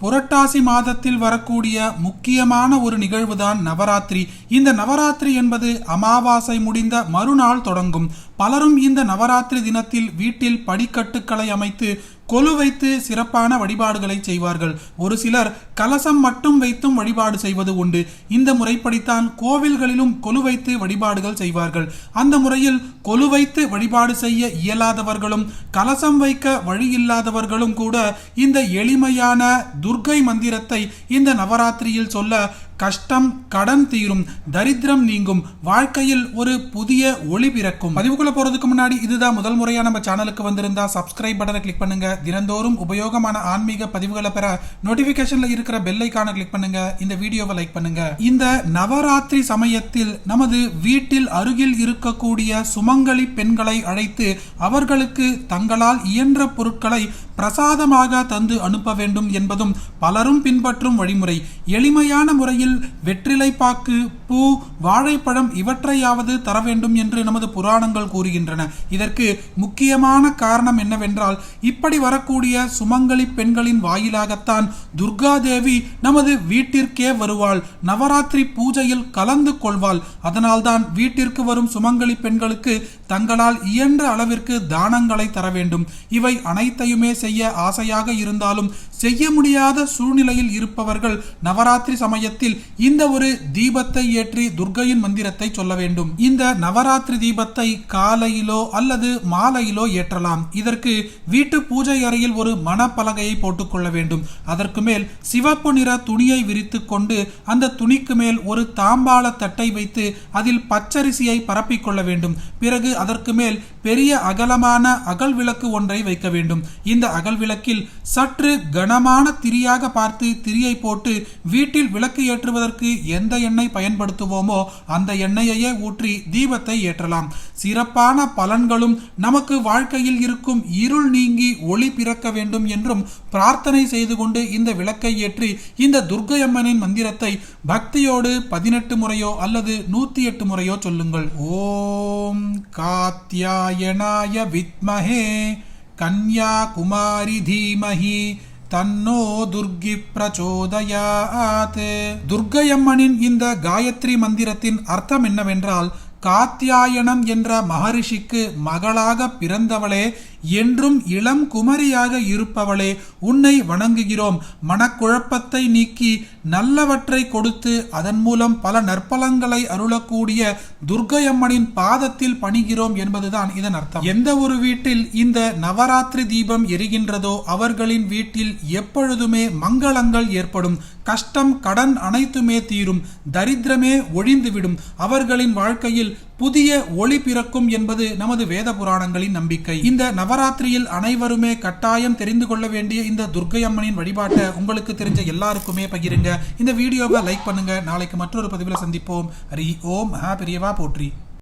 புரட்டாசி மாதத்தில் வரக்கூடிய முக்கியமான ஒரு நிகழ்வுதான் நவராத்திரி. இந்த நவராத்திரி என்பது அமாவாசை முடிந்த மறுநாள் தொடங்கும். பலரும் இந்த நவராத்திரி தினத்தில் வீட்டில் படிக்கட்டுக்களை அமைத்து கொலு வைத்து சிறப்பான வழிபாடுகளை செய்வார்கள். ஒரு சிலர் கலசம் மட்டும் வைத்தும் வழிபாடு செய்வது உண்டு. இந்த முறைப்படித்தான் கோவில்களிலும் கொலு வைத்து வழிபாடுகள் செய்வார்கள். அந்த முறையில் கொலு வைத்து வழிபாடு செய்ய இயலாதவர்களும் கலசம் வைக்க வழி இல்லாதவர்களும் கூட இந்த எளிமையான துர்க்கை மந்திரத்தை இந்த நவராத்திரியில் சொல்ல கஷ்டம் கடன் தீரும் தரித்திரம் நீங்கும் வாழ்க்கையில் ஒரு புதிய ஒளி பிறக்கும். பதிவுக்குள்ள போறதுக்கு முன்னாடி இதுதான் முதல் முறையா நம்ம சேனலுக்கு வந்திருந்தா சப்ஸ்கிரைப் பட்டனை கிளிக் பண்ணுங்க. தினந்தோறும் உபயோகமான ஆன்மீக பதிவுகளை பெற நோட்டிபிகேஷன்ல இருக்கிற பெல் ஐக்கான கிளிக் பண்ணுங்க. இந்த வீடியோவை லைக் பண்ணுங்க. இந்த நவராத்திரி சமயத்தில் நமது வீட்டில் அருகில் இருக்கக்கூடிய சுமங்கலி பெண்களை அழைத்து அவர்களுக்கு தங்களால் இயன்ற பொருட்களை பிரசாதமாக தந்து அனுப்ப வேண்டும் என்பதும் பலரும் பின்பற்றும் வழிமுறை. எளிமையான முறையில் வெற்றிலை பாக்கு பூ வாழைப்பழம் இவற்றையாவது தர வேண்டும் என்று நமது புராணங்கள் கூறுகின்றன. இதற்கு முக்கியமான காரணம் என்னவென்றால் இப்படி வரக்கூடிய சுமங்கலி பெண்களின் வாயிலாகத்தான் துர்கா தேவி நமது வீட்டிற்கே வருவாள். நவராத்திரி பூஜையில் கலந்து கொள்வாள். அதனால்தான் வீட்டிற்கு வரும் சுமங்கலி பெண்களுக்கு தங்களால் இயன்ற அளவிற்கு தானங்களை தர வேண்டும் இவை அனைத்தையுமே செய்ய ஆசையாக இருந்தாலும் செய்ய முடியாத சூழ்நிலையில் இருப்பவர்கள் நவராத்திரி சமயத்தில் இந்த ஒரு தீபத்தை ஏற்றி துர்கையின் மந்திரத்தை சொல்ல வேண்டும். இந்த நவராத்திரி தீபத்தை காலையிலோ அல்லது மாலையிலோ ஏற்றலாம். இதற்கு வீட்டு பூஜை அறையில் ஒரு மணப்பலகையை போட்டுக்கொள்ள வேண்டும். அதற்கு மேல் சிவப்பு நிற துணியை விரித்து கொண்டு அந்த துணிக்கு மேல் ஒரு தாம்பாள தட்டை வைத்து அதில் பச்சரிசியை பரப்பிக்கொள்ள வேண்டும். பிறகு அதற்கு மேல் பெரிய அகலமான அகல் விளக்கு ஒன்றை வைக்க வேண்டும். இந்த அகல் விளக்கில் சற்று கனமான திரியாக பார்த்து திரியை போட்டு வீட்டில் விளக்கு ஏற்றுவதற்கு எந்த எண்ணெய் பயன்படுத்துவோமோ அந்த எண்ணெயையே ஊற்றி தீபத்தை ஏற்றலாம். சிறப்பான பலன்களும் நமக்கு வாழ்க்கையில் இருக்கும் இருள் நீங்கி ஒளி பிறக்க வேண்டும் என்றும் பிரார்த்தனை செய்து கொண்டு இந்த விளக்கை ஏற்றி இந்த துர்க்கையம்மனின் மந்திரத்தை பக்தியோடு பதினெட்டு முறையோ அல்லது நூத்தி எட்டு முறையோ சொல்லுங்கள். ஓம் காத்யாயனாய வித்மஹே கன்யாகுமாரி தீமஹி. தன்னோ துர்கி பிரச்சோதயாத். துர்க்கையம்மனின் இந்த காயத்ரி மந்திரத்தின் அர்த்தம் என்னவென்றால் காத்தியாயனம் என்ற மகரிஷிக்கு மகளாக பிறந்தவளே என்றும் இளம் குமரியாக இருப்பவளே உன்னை வணங்குகிறோம். மனக்குழப்பத்தை நீக்கி நல்லவற்றை கொடுத்து அதன் மூலம் பல நற்பலங்களை அருளக்கூடிய துர்கையம்மனின் பாதத்தில் பணிகிறோம் என்பதுதான் இதன் அர்த்தம். எந்த ஒரு வீட்டில் இந்த நவராத்திரி தீபம் எரிகின்றதோ அவர்களின் வீட்டில் எப்பொழுதுமே மங்களங்கள் ஏற்படும். கஷ்டம் கடன் அனைத்துமே தீரும். தரித்திரமே ஒழிந்துவிடும். அவர்களின் வாழ்க்கையில் புதிய ஒளி பிறக்கும் என்பது நமது வேத புராணங்களின் நம்பிக்கை. இந்த நவராத்திரியில் அனைவருமே கட்டாயம் தெரிந்து கொள்ள வேண்டிய இந்த துர்க்கை அம்மனின் வழிபாட்டை உங்களுக்கு தெரிஞ்ச எல்லாருக்குமே பகிருங்க. இந்த வீடியோவை லைக் பண்ணுங்க. நாளைக்கு மற்றொரு பதிவில் சந்திப்போம். ஹரி ஓம். மகா பெரியவா போற்றி.